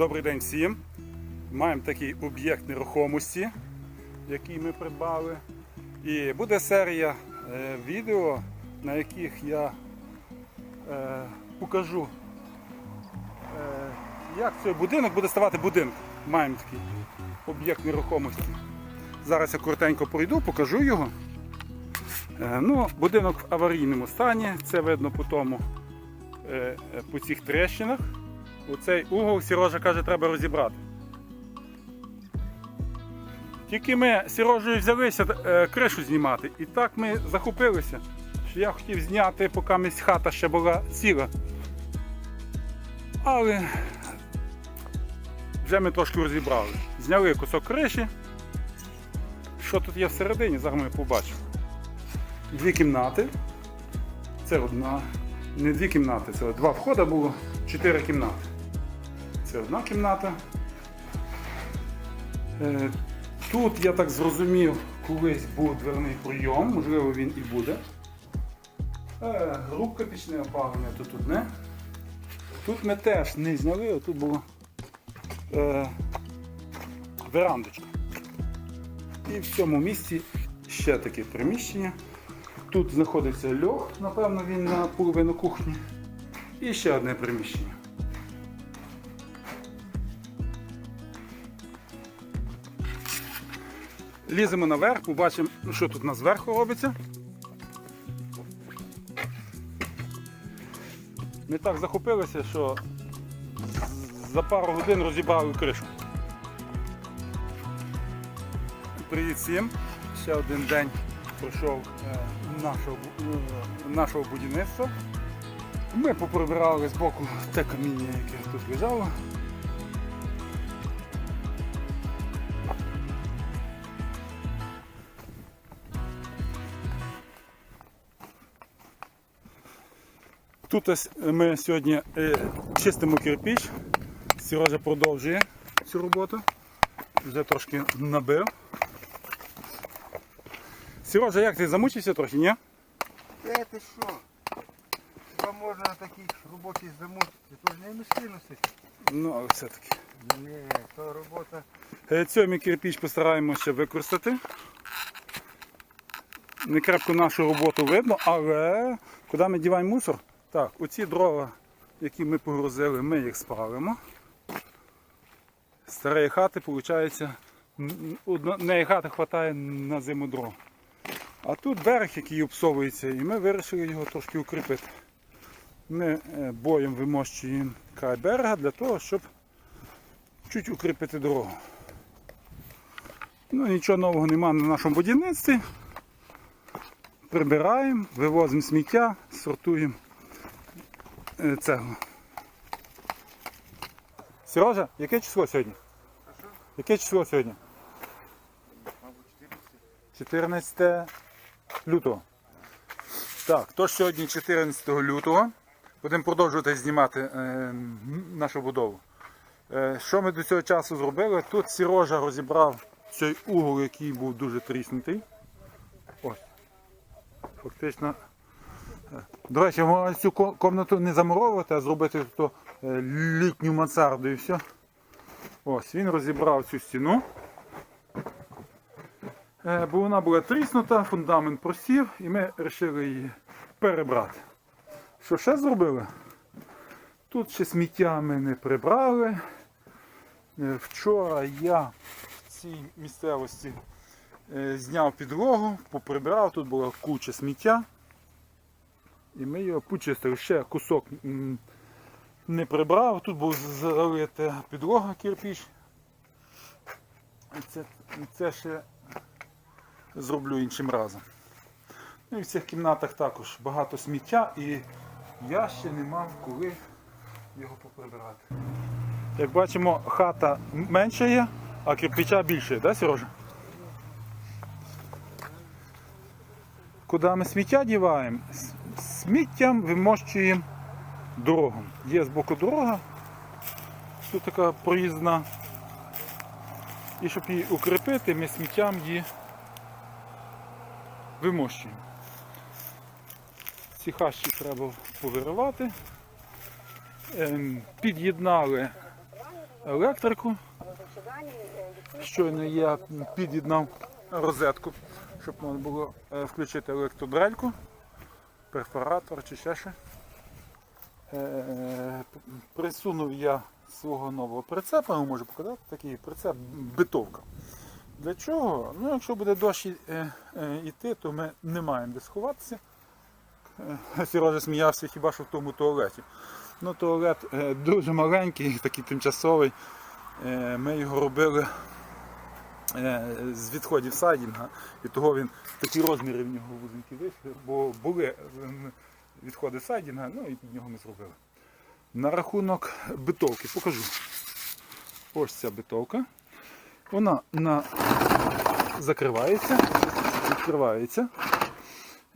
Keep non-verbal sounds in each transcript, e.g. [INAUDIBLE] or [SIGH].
Добрий день всім. Маємо такий об'єкт нерухомості, який ми придбали. І буде серія е, відео, на яких я е, покажу, е, як цей будинок буде ставати будинком. Маємо такий об'єкт нерухомості. Зараз я коротенько пройду, покажу його. Е, ну, будинок в аварійному стані, це видно по тому, е, по цих трещинах. Оцей угол Сірожа каже, треба розібрати. Тільки ми Сірожею взялися е, кришу знімати, і так ми захопилися, що я хотів зняти, поки місь хата ще була ціла. Але вже ми трошки розібрали. Зняли кусок криші. Що тут є всередині, зараз ми побачимо. Дві кімнати. Це одна. Не дві кімнати, це два входи було, чотири кімнати. Це одна кімната. Е, Тут, я так зрозумів, колись був дверний прийом, можливо він і буде. Е, Рубка пічне опалення тут одне. Тут ми теж не зняли, тут була е, верандочка. І в цьому місці ще таке приміщення. Тут знаходиться льох, напевно, він на половину кухні. І ще одне приміщення. Ліземо наверх, побачимо, що тут у нас зверху робиться. Ми так захопилися, що за пару годин розібрали кришу. Привіт всім! Ще один день пройшов е, нашого, е, нашого будівництва. Ми поприбирали з боку те каміння, яке тут лежало. Тут ось ми сьогодні е, чистимо кирпіч. Сережа продовжує цю роботу. Вже трошки набив. Сережа, як ти замучився трохи, ні? Е, ти що? Хіба можна на такій роботі замучитися? То ж не мисливності. Ну, але все-таки. Ні, то робота. Е, ми кирпіч постараємося використати. Не крепко нашу роботу видно, але куди ми діваємо мусор? Так, оці дрова, які ми погрузили, ми їх спалимо. Старої хати, виходить, однієї хати вистачає на зиму дров. А тут берег, який обсовується, і ми вирішили його трошки укріпити. Ми е, боєм вимощуємо край берега для того, щоб чуть укріпити дорогу. Ну, нічого нового немає на нашому будівництві. Прибираємо, вивозимо сміття, сортуємо е, цеглу. Сережа, яке число сьогодні? Яке число сьогодні? Мабуть, 14 лютого. Так, тож сьогодні 14 лютого. Будемо продовжувати знімати е, нашу будову. Е, що ми до цього часу зробили? Тут Сірожа розібрав цей угол, який був дуже тріснутий. Ось. Фактично. До речі, цю комнату не замуровувати, а зробити то, е, літню мансарду і все. Ось, він розібрав цю стіну. Е, Бо вона була тріснута, фундамент просів, і ми вирішили її перебрати. Що ще зробили? Тут ще сміття ми не прибрали. Е, Вчора я в цій місцевості зняв підлогу, поприбирав, тут була куча сміття. І ми його почистили. Ще кусок не прибрав, тут був залита підлога кирпіч. Це, це ще зроблю іншим разом. Ну і в цих кімнатах також багато сміття і я ще не мав коли його поприбирати. Як бачимо, хата менша є, а кирпича більше, так, да, Сережа? Куди ми сміття діваємо? Сміттям вимощуємо дорогу. Є з боку дорога, тут така проїзна. І щоб її укріпити, ми сміттям її вимощуємо. Ці хащі треба повиривати. Ем, Під'єднали електрику. Щойно я під'єднав розетку, щоб можна було е, включити електродрельку, перфоратор чи ще що. Е, Присунув я свого нового прицепа, я можу показати, такий прицеп битовка. Для чого? Ну, якщо буде дощ і- е, е, йти, то ми не маємо де сховатися. Сережа сміявся хіба що в тому туалеті. Ну, туалет дуже маленький, такий тимчасовий. Ми його робили з відходів сайдінга, і того він такі розміри в нього вузенькі вийшли, бо були е, відходи сайдінга, ну і під нього ми зробили. На рахунок битовки покажу. Ось ця битовка. Вона на... закривається, відкривається.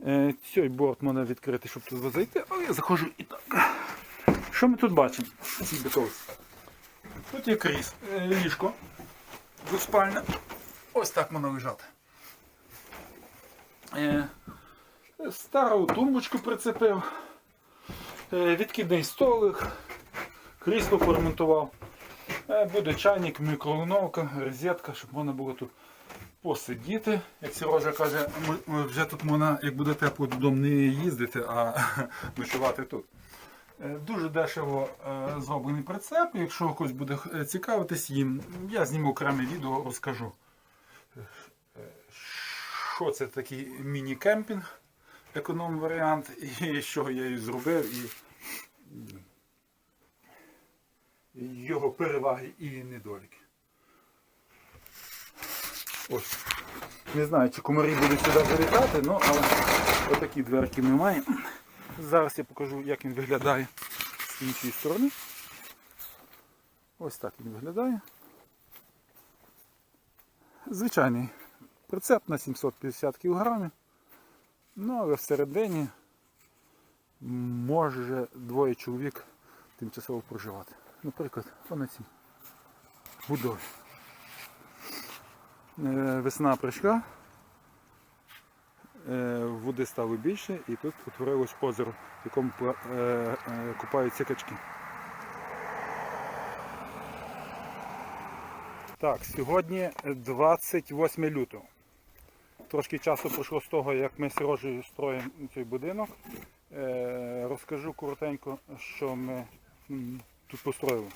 Е, Цей борт можна відкрити, щоб туди зайти, але я заходжу і так. Що ми тут бачимо? Тут є кріс, е, ліжко двоспальне. Ось так воно лежати. Е, Стару тумбочку прицепив, е, відкидний столик, крісло поремонтував. Е, Буде чайник, мікроволновка, розетка, щоб можна було тут посидіти. Як Сережа каже, ми- вже тут можна, як буде тепло, додому не їздити, а [LAUGHS] ночувати тут. Дуже дешево зроблений прицеп. Якщо хтось буде цікавитись їм, я зніму окреме відео, розкажу. Що це такий міні-кемпінг, економ варіант, і що я і зробив, і його переваги і недоліки. Ось. Не знаю, чи комарі будуть сюди залітати, ну, але отакі дверки ми маємо. Зараз я покажу, як він виглядає з іншої сторони. Ось так він виглядає. Звичайний прицеп на 750 кг. Ну, але всередині може двоє чоловік тимчасово проживати. Наприклад, на цій будові. Е, Весна прийшла, е, води стало більше і тут утворилось озеро, в якому е, купаються качки. Так, сьогодні 28 лютого. Трошки часу пройшло з того, як ми з Сережею строїмо цей будинок. Е, розкажу коротенько, що ми тут построїли.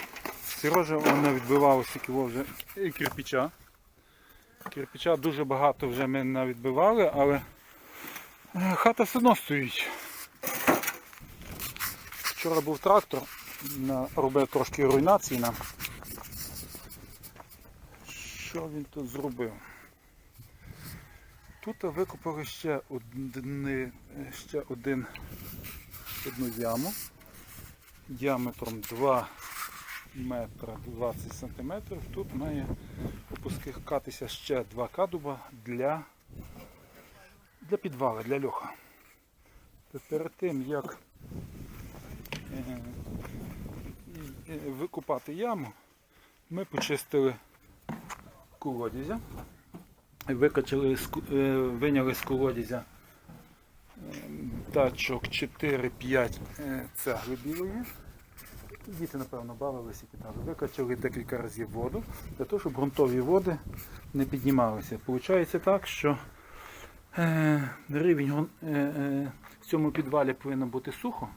Сережа вона відбивалося кіло вже і кирпича. Кирпича дуже багато вже ми навідбивали, але е, хата все одно стоїть. Вчора був трактор, робив трошки руйнації нам. Що він тут зробив? Тут викопали ще, одни, ще один, одну яму діаметром 2 метра 20 сантиметрів. Тут має опускатися ще два кадуба для, для підвалу, для льоха. Перед тим як е, е, викопати яму, ми почистили колодязя, викачали, е, виняли з колодязя е, тачок 4-5 е, цегли білої. Діти, напевно, бавилися і кидали. Викачали декілька разів воду для того, щоб ґрунтові води не піднімалися. Получається так, що рівень в цьому підвалі повинно бути сухо.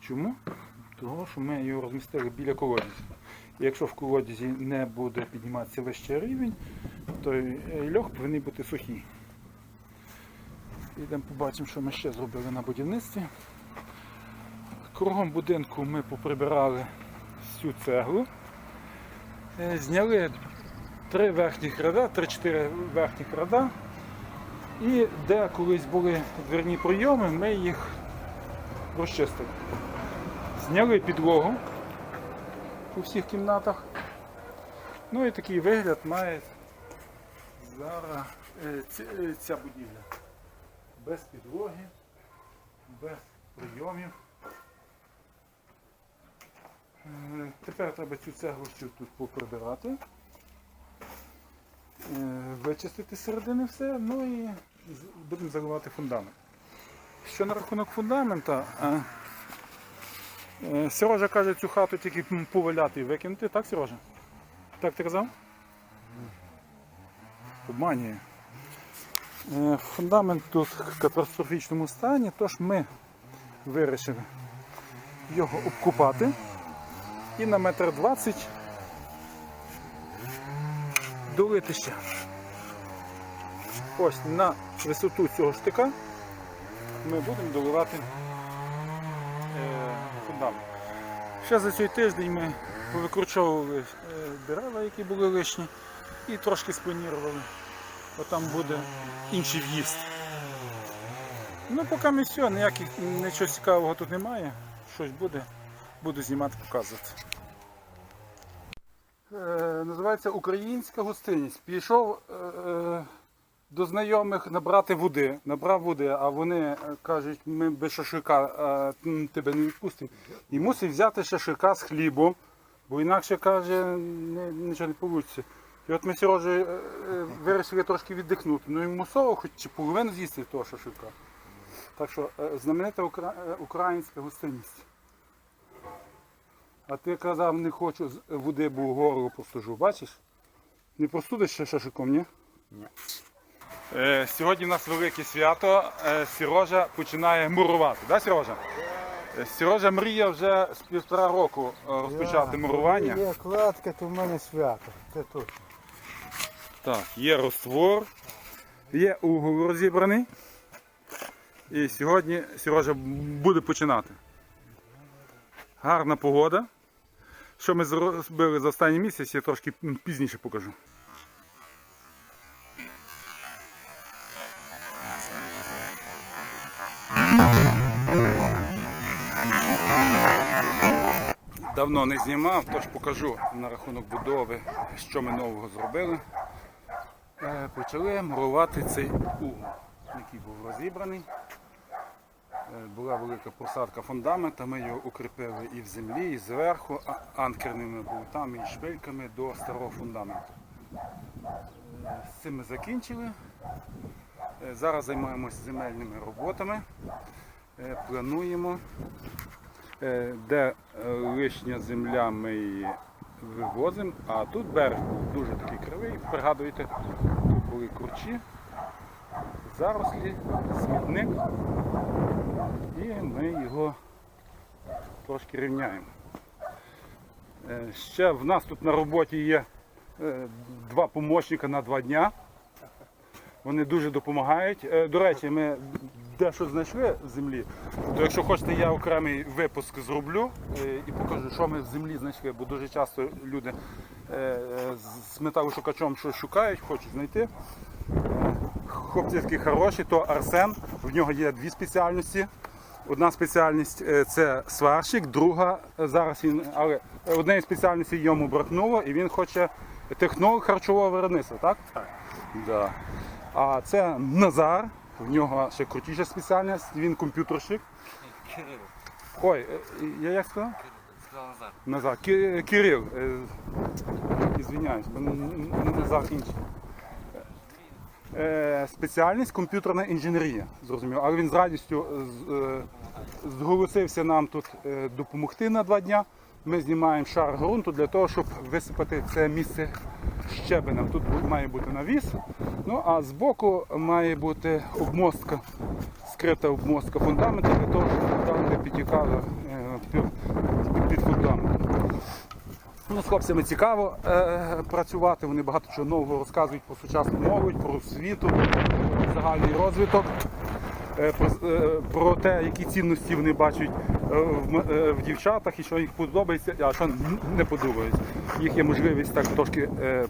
Чому? Тому що ми його розмістили біля колодязі. Якщо в колодязі не буде підніматися вищий рівень, то е, льох повинен бути сухий. Йдемо побачимо, що ми ще зробили на будівництві. Кругом будинку ми поприбирали всю цеглу. Е, Зняли три верхніх ряда, 3-4 верхніх ряда. І де колись були дверні прийоми, ми їх розчистили. Зняли підлогу у всіх кімнатах. Ну і такий вигляд має зараз е, е, ця будівля. Без підлоги, без прийомів. Е, Тепер треба цю цеглу всю тут поприбирати, вичистити середини все, ну і будемо заливати фундамент. Що на рахунок фундамента, Сережа каже цю хату тільки поваляти і викинути, так, Сережа? Так ти казав? Обманює. Е, Фундамент тут в катастрофічному стані, тож ми вирішили його обкупати і на метр двадцять долити ще. Ось на висоту цього штика ми будемо доливати е, фундамент. Ще за цей тиждень ми повикручовували е, дерева, які були лишні, і трошки спланірували. Бо там буде інший в'їзд. Ну, поки ми все, ніяких нічого цікавого тут немає. Щось буде, буду знімати, показувати. Е, називається Українська гостиність. Пішов е, е, до знайомих набрати води. Набрав води, а вони е, кажуть, ми без шашлика е, тебе не відпустимо. І мусив взяти шашлика з хлібом, бо інакше каже, нічого не вийде. І от ми Сережі е, е, вирішили трошки віддихнути. Ну йому сово хоч чи половину з'їсти того шашлика. Так що е, знаменита укра- українська гостинність. А ти казав, не хочу води, бо горло постужу. Бачиш? Не простудиш ще шашликом, ні? Ні. Е, сьогодні в нас велике свято. Е, Сірожа починає мурувати, да, Сірожа? Е, Сірожа мріє вже з півтора року е, розпочати мурування. Є кладка, то в мене свято. Це точно. Так, є роствор, є угол розібраний. І сьогодні Сережа буде починати. Гарна погода. Що ми зробили за останній місяць, я трошки пізніше покажу. Давно не знімав, тож покажу на рахунок будови, що ми нового зробили. Е, Почали мурувати цей угол, який був розібраний. Е, Була велика просадка фундамента, ми його укріпили і в землі, і зверху, анкерними болтами і шпильками до старого фундаменту. Е, З цим ми закінчили. Зараз займаємося земельними роботами. Плануємо, де лишня земля ми її вивозимо, а тут берег дуже такий кривий. Пригадуєте, були курчі, зарослі, смітник, і ми його трошки рівняємо. Е, Ще в нас тут на роботі є е, два помічника на два дня. Вони дуже допомагають. Е, До речі, ми дещо знайшли в землі. То якщо хочете, я окремий випуск зроблю і покажу, що ми в землі знайшли, бо дуже часто люди з металошукачом щось шукають, хочуть знайти. Е, Хлопці такі хороші, то Арсен, в нього є дві спеціальності. Одна спеціальність е, це сварщик, друга е, зараз він, але однієї спеціальності йому бракнуло і він хоче технолог харчового виробництва, так? Так. Да. А це Назар, в нього ще крутіша спеціальність, він комп'ютерщик. Ой, е, я як сказав? Сказал Назар. Назар. Ки- Кирил. е, не Назар інший. Е, Спеціальність комп'ютерна інженерія, зрозуміло. Але він з радістю з- е, зголосився нам тут е, допомогти на два дня. Ми знімаємо шар ґрунту для того, щоб висипати це місце щебенем. Тут має бути навіс. Ну а збоку має бути обмостка, скрита обмостка фундаменту для того, щоб там не підтікало е. Ну, з хлопцями цікаво е, працювати, вони багато чого нового розказують про сучасну молодь, про освіту, про загальний розвиток, е, про, е, про те, які цінності вони бачать е, в, е, в дівчатах і що їх подобається, а що не подобається. Їх є можливість так трошки е,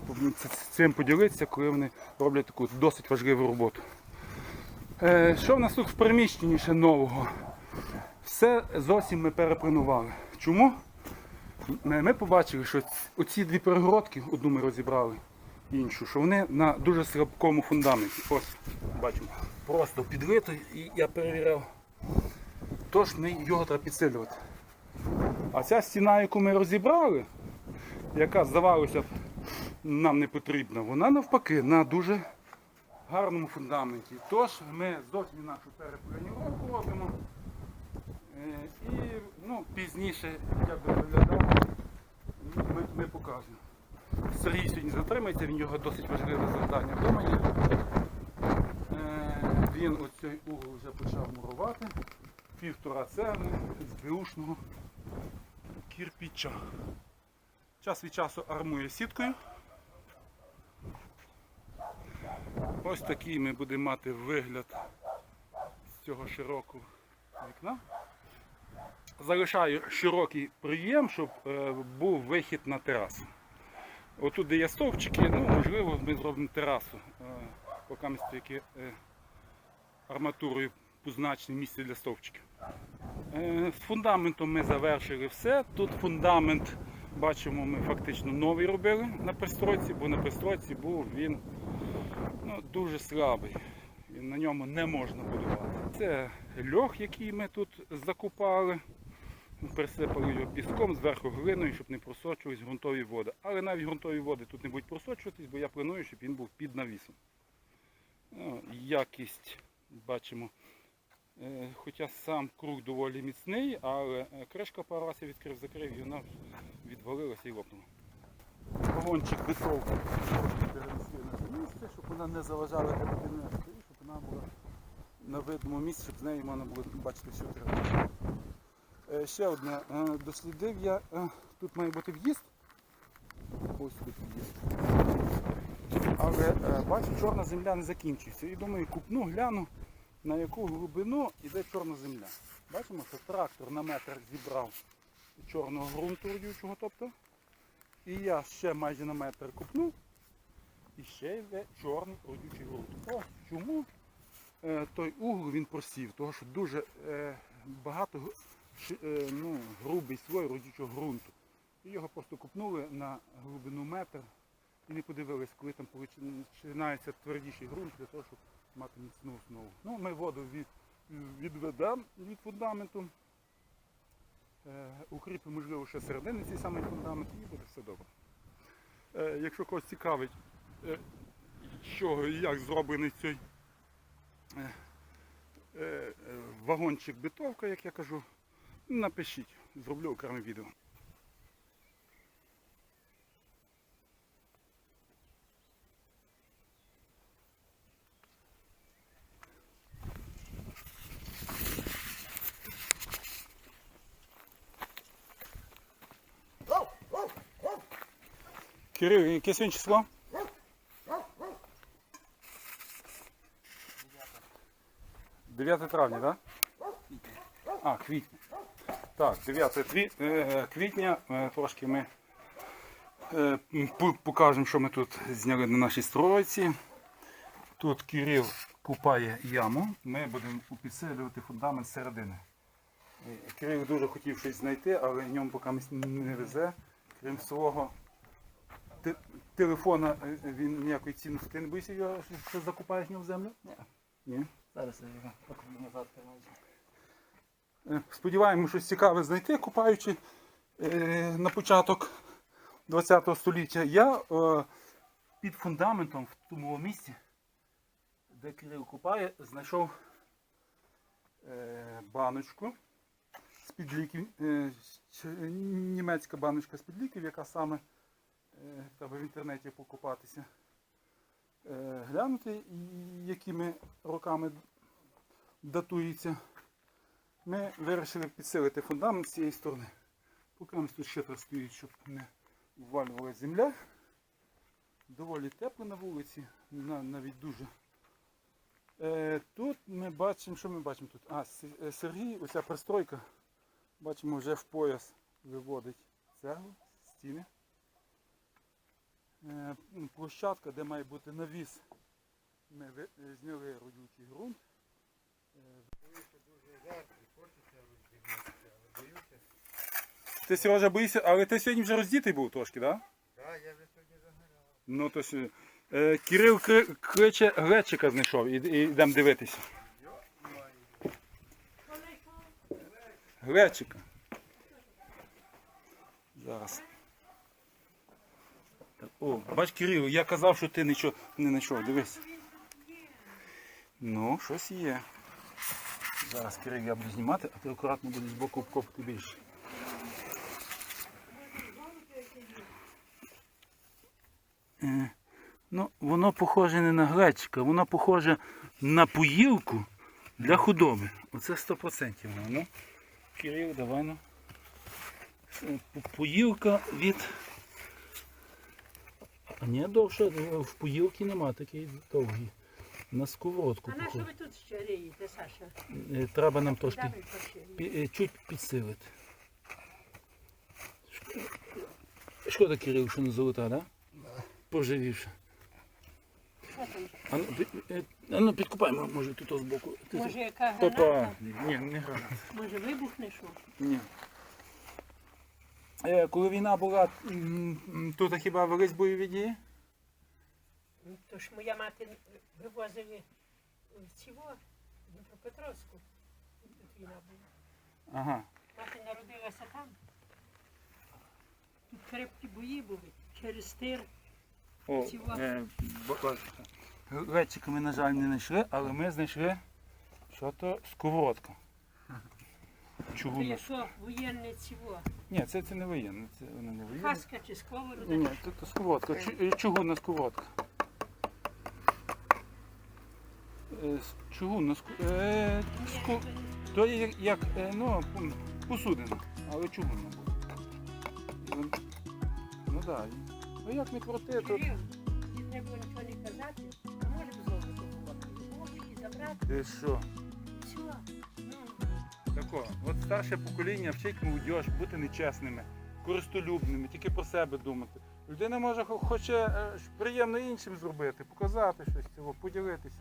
цим поділитися, коли вони роблять таку досить важливу роботу. Е, що в нас тут в приміщенні ще нового? Все зовсім ми перепланували. Чому? Ми побачили, що оці дві перегородки, одну ми розібрали, іншу, що вони на дуже слабкому фундаменті. Ось, бачимо. Просто підвито і я перевіряв. Тож ми його треба підсилювати. А ця стіна, яку ми розібрали, яка здавалося б нам не потрібна, вона навпаки на дуже гарному фундаменті. Тож ми зовсім нашу перепланіровку робимо. Е, І ну, пізніше, як би виглядало, ми, ми покажемо. Сергій сьогодні затримається, він його досить важливе завдання вдома є. Е, Він оцей угол вже почав мурувати. Півтора цегли з беушного кірпіча. Час від часу армує сіткою. Ось такий ми будемо мати вигляд з цього широкого вікна. Залишаю широкий проєм, щоб е, був вихід на терасу. Отут, де є стовпчики, ну, можливо, ми зробимо терасу. Е, поки ми тільки е, арматурою позначені місце для стовпчиків. З фундаментом ми завершили все. Тут фундамент, бачимо, ми фактично новий робили на пристройці, бо на пристройці був він ну, дуже слабий. І на ньому не можна будувати. Це льох, який ми тут закупали. Присипали його піском, зверху глиною, щоб не просочувались ґрунтові води. Але навіть ґрунтові води тут не будуть просочуватись, бо я планую, щоб він був під навісом. Ну, якість бачимо. Е, Хоча сам круг доволі міцний, але е, кришка пару разів відкрив, закрив і вона відвалилася і лопнула. Вагончик висовки перенесли на це місце, щоб вона не заважала кабіни, щоб вона була на видному місці, щоб з нею можна було бачити всю територію. Е, Ще одне, е, дослідив я, е, тут має бути в'їзд. Ось тут в'їзд. Але бачу, чорна земля не закінчується. І думаю, купну, гляну, на яку глибину йде чорна земля. Бачимо, що трактор на метр зібрав чорного ґрунту родючого, тобто. І я ще майже на метр купнув. І ще йде чорний родючий ґрунт. Ось чому той угол він просів, тому що дуже багато ну, грубий слой родючого ґрунту. І його просто купнули на глибину метр і не подивились, коли там починається твердіший ґрунт для того, щоб мати міцну основу. Ну, ми воду від, відведемо від фундаменту. Е, укріпимо, можливо, ще середини цей самий фундамент і буде все добре. Е, якщо когось цікавить, е, що і як зроблений цей е, е, е, вагончик битовка, як я кажу, напишіть, зроблю окреме відео. Кирил, яке сьогодні число? Дев'яте травня, так? Да? А, квітня. Так, 9 тві- е, квітня. Е, Трошки ми е, покажемо, що ми тут зняли на нашій стройці. Тут Кирил купає яму. Ми будемо підсилювати фундамент середини. Кирил дуже хотів щось знайти, але ньому поки не везе. Крім свого телефона він ніякої цінності. Ти не боїшся що- закупаєш в нього в землю? Ні. Ні. Зараз я його назад. коротше. Е, Сподіваємося, щось цікаве знайти, купаючи е, на початок ХХ століття. Я е, під фундаментом в тому місці, де Кирил купає, знайшов баночку з-під ліків, німецька баночка з-під ліків, яка саме треба в інтернеті покупатися. Глянути, якими роками датується. Ми вирішили підсилити фундамент з цієї сторони. Поки нам тут шифер стоїть, щоб не ввалювалася земля. Доволі тепло на вулиці, навіть дуже. Е, тут ми бачимо, що ми бачимо тут? А, е, Сергій, оця пристройка, бачимо, вже в пояс виводить цеглу, стіни. Е, площадка, де має бути навіс. Ми зняли родючий ґрунт. Ти Сережа боїшся, але ти сьогодні вже роздітий був трошки, так? Да? Так, я вже сьогодні загоряв. Ну то е, Кирил кличе Глечика знайшов і, і йдемо дивитися. Глечика. Зараз. Так, О, бач, Кирил, я казав, що ти нічого не знайшов. Дивись. Ну, щось є. Зараз, Кирил, я буду знімати, а ти акуратно будеш з боку обкопати більше. Ну, воно похоже не на глечика, воно похоже на поїлку для худоби. Оце 100% воно. Ну, Кирил, давай ну. Е, Поїлка від. А ні, довше, е, в поїлки нема такий довгий. На сковородку А на що ви тут ще рієте, Саша? Е, Треба нам трошки Куди ви поширюєте? пі- е, чуть підсилити. Шк- Шкода, Кирил, що не золота, да? Поживівши. Що там? А ну, пі- е, а ну підкупаємо, може тут з боку. Може яка граната? Ні, не граната. Може вибухне що? Ні. Е, коли війна була, м, м, тут хіба велись бойові дії? Ну, То ж моя мати вивозили в цього, в Дніпропетровську. Тут війна була. Ага. Мати народилася там. Тут крепкі бої були. Через стир. О, е. Глечика ми, на жаль, не знайшли, але ми знайшли, що то сковородка. Це Чугунна. якщо воєнне цього. Ні, це, це не воєнне, це воно не воєнне. Хаска чи Ні, ні, це, це сковородка, чу- е, чугунна сковородка. Е, с- Чугунна сковородка. Е, ску... То є як, як е, ну, посудина, але чугунна була. Ну так. І- Ну як не крути, то. Кирил, не треба нічого не казати. А може б знову забувати. Хлопчики забрати. Ти що? Все. Ну, Тако, от старше покоління вчить молодь бути нечесними, користолюбними, тільки про себе думати. Людина може хо- хоче е, приємно іншим зробити, показати щось цього, поділитися.